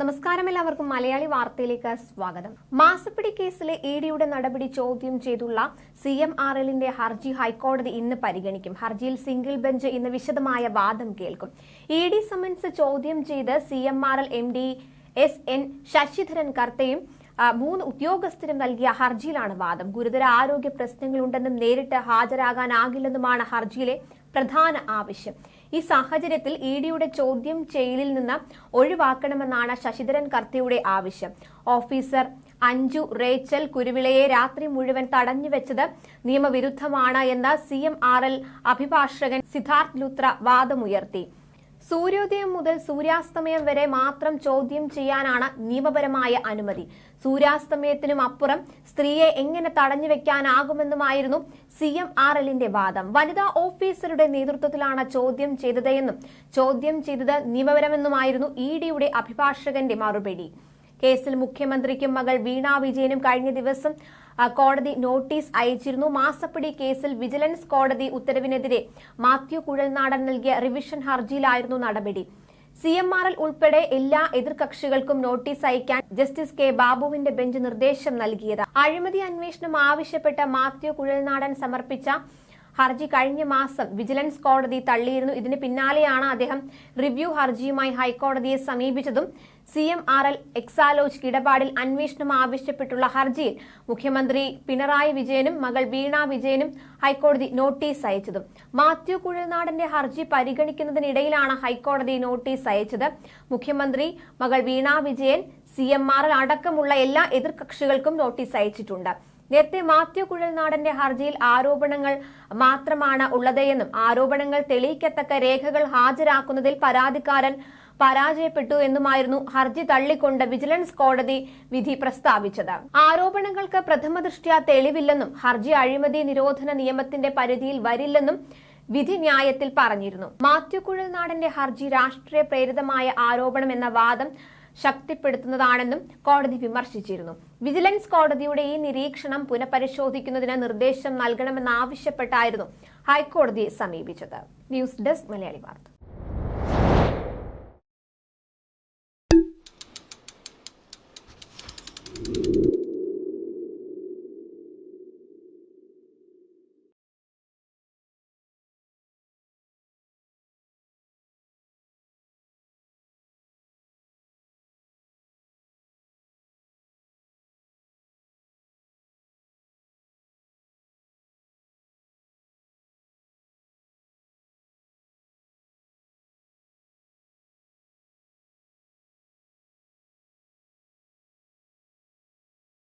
നമസ്കാരം എല്ലാവർക്കും. മലയാളി വാർത്തയിലേക്ക് സ്വാഗതം. മാസപ്പിടി കേസിലെ ഇ ഡിയുടെ നടപടി ചോദ്യം ചെയ്തുള്ള സി എം ആർ എല്ലിന്റെ ഹർജി ഹൈക്കോടതി ഇന്ന് പരിഗണിക്കും. ഹർജിയിൽ സിംഗിൾ ബെഞ്ച് ഇന്ന് വിശദമായ വാദം കേൾക്കും. ഇ ഡി സമൻസ് ചോദ്യം ചെയ്ത് C M R L M D S N Sasidharan കർത്തയും മൂന്ന് ഉദ്യോഗസ്ഥരും നൽകിയ ഹർജിയിലാണ് വാദം. ഗുരുതര ആരോഗ്യ പ്രശ്നങ്ങളുണ്ടെന്നും നേരിട്ട് ഹാജരാകാനാകില്ലെന്നുമാണ് ഹർജിയിലെ പ്രധാന ആവശ്യം. ഈ സാഹചര്യത്തിൽ ഇ ഡിയുടെ ചോദ്യം ചെയ്യലിൽ നിന്ന് ഒഴിവാക്കണമെന്നാണ് ശശിധരൻ കർത്തയുടെ ആവശ്യം. ഓഫീസർ അഞ്ജു റേച്ചൽ കുരുവിളയെ രാത്രി മുഴുവൻ തടഞ്ഞുവെച്ചത് നിയമവിരുദ്ധമാണ് എന്ന് സി എം ആർ എൽ അഭിഭാഷകൻ സിദ്ധാർത്ഥ് ലുത്ര വാദമുയർത്തി. സൂര്യോദയം മുതൽ സൂര്യാസ്തമയം വരെ മാത്രം ചോദ്യം ചെയ്യാനാണ് നിയമപരമായ അനുമതി. സൂര്യാസ്തമയത്തിനും അപ്പുറം സ്ത്രീയെ എങ്ങനെ തടഞ്ഞു വെക്കാനാകുമെന്നുമായിരുന്നു സി എം ആർ എല്ലിന്റെ വാദം. വനിതാ ഓഫീസറുടെ നേതൃത്വത്തിലാണ് ചോദ്യം ചെയ്തതെന്നും ചോദ്യം ചെയ്തത് നിയമപരമെന്നുമായിരുന്നു ഇ ഡിയുടെ അഭിഭാഷകന്റെ മറുപടി. കേസിൽ മുഖ്യമന്ത്രിക്കും മകൾ വീണ വിജയനും കഴിഞ്ഞ ദിവസം കോടതി നോട്ടീസ് അയച്ചിരുന്നു. മാസപ്പിടി കേസിൽ വിജിലൻസ് കോടതി ഉത്തരവിനെതിരെ മാത്യു കുഴൽനാടൻ നൽകിയ റിവിഷൻ ഹർജിയിലായിരുന്നു നടപടി. സി എം ആർ എൽ ഉൾപ്പെടെ എല്ലാ എതിർകക്ഷികൾക്കും നോട്ടീസ് അയക്കാൻ ജസ്റ്റിസ് കെ ബാബുവിന്റെ ബെഞ്ച് നിർദ്ദേശം നൽകിയത്. അഴിമതി അന്വേഷണം ആവശ്യപ്പെട്ട മാത്യു കുഴൽനാടൻ സമർപ്പിച്ച ഹർജി കഴിഞ്ഞ മാസം വിജിലൻസ് കോടതി തള്ളിയിരുന്നു. ഇതിന് പിന്നാലെയാണ് അദ്ദേഹം റിവ്യൂ ഹർജിയുമായി ഹൈക്കോടതിയെ സമീപിച്ചതും C M R L Exalogic ഇടപാടിൽ അന്വേഷണം ആവശ്യപ്പെട്ടുള്ള ഹർജിയിൽ മുഖ്യമന്ത്രി പിണറായി വിജയനും മകൾ വീണ വിജയനും ഹൈക്കോടതി നോട്ടീസ് അയച്ചതും. മാത്യു കുഴൽനാടന്റെ ഹർജി പരിഗണിക്കുന്നതിനിടയിലാണ് ഹൈക്കോടതി നോട്ടീസ് അയച്ചത്. മുഖ്യമന്ത്രി മകൾ Veena Vijayan C M R L അടക്കമുള്ള എല്ലാ എതിർകക്ഷികൾക്കും നോട്ടീസ് അയച്ചിട്ടുണ്ട്. നേരത്തെ മാത്യു കുഴൽനാടന്റെ ഹർജിയിൽ ആരോപണങ്ങൾ മാത്രമാണ് ഉള്ളതെന്നും ആരോപണങ്ങൾ തെളിയിക്കത്തക്ക രേഖകൾ ഹാജരാക്കുന്നതിൽ പരാതിക്കാരൻ പരാജയപ്പെട്ടു എന്നുമായിരുന്നു ഹർജി തള്ളിക്കൊണ്ട് വിജിലൻസ് കോടതി വിധി പ്രസ്താവിച്ചത്. ആരോപണങ്ങൾക്ക് പ്രഥമ ദൃഷ്ട്യാ തെളിവില്ലെന്നും ഹർജി അഴിമതി നിരോധന നിയമത്തിന്റെ പരിധിയിൽ വരില്ലെന്നും വിധി ന്യായത്തിൽ പറഞ്ഞിരുന്നു. മാത്യു കുഴൽനാടന്റെ ഹർജി രാഷ്ട്രീയ പ്രേരിതമായ ആരോപണം എന്ന വാദം ശക്തിപ്പെടുത്തുന്നതാണെന്നും കോടതി വിമർശിച്ചിരുന്നു. വിജിലൻസ് കോടതിയുടെ ഈ നിരീക്ഷണം പുനഃപരിശോധിക്കുന്നതിന് നിർദ്ദേശം നൽകണമെന്നാവശ്യപ്പെട്ടായിരുന്നു ഹൈക്കോടതിയെ സമീപിച്ചത്. ന്യൂസ് ഡെസ്ക് മലയാളി വാർത്ത.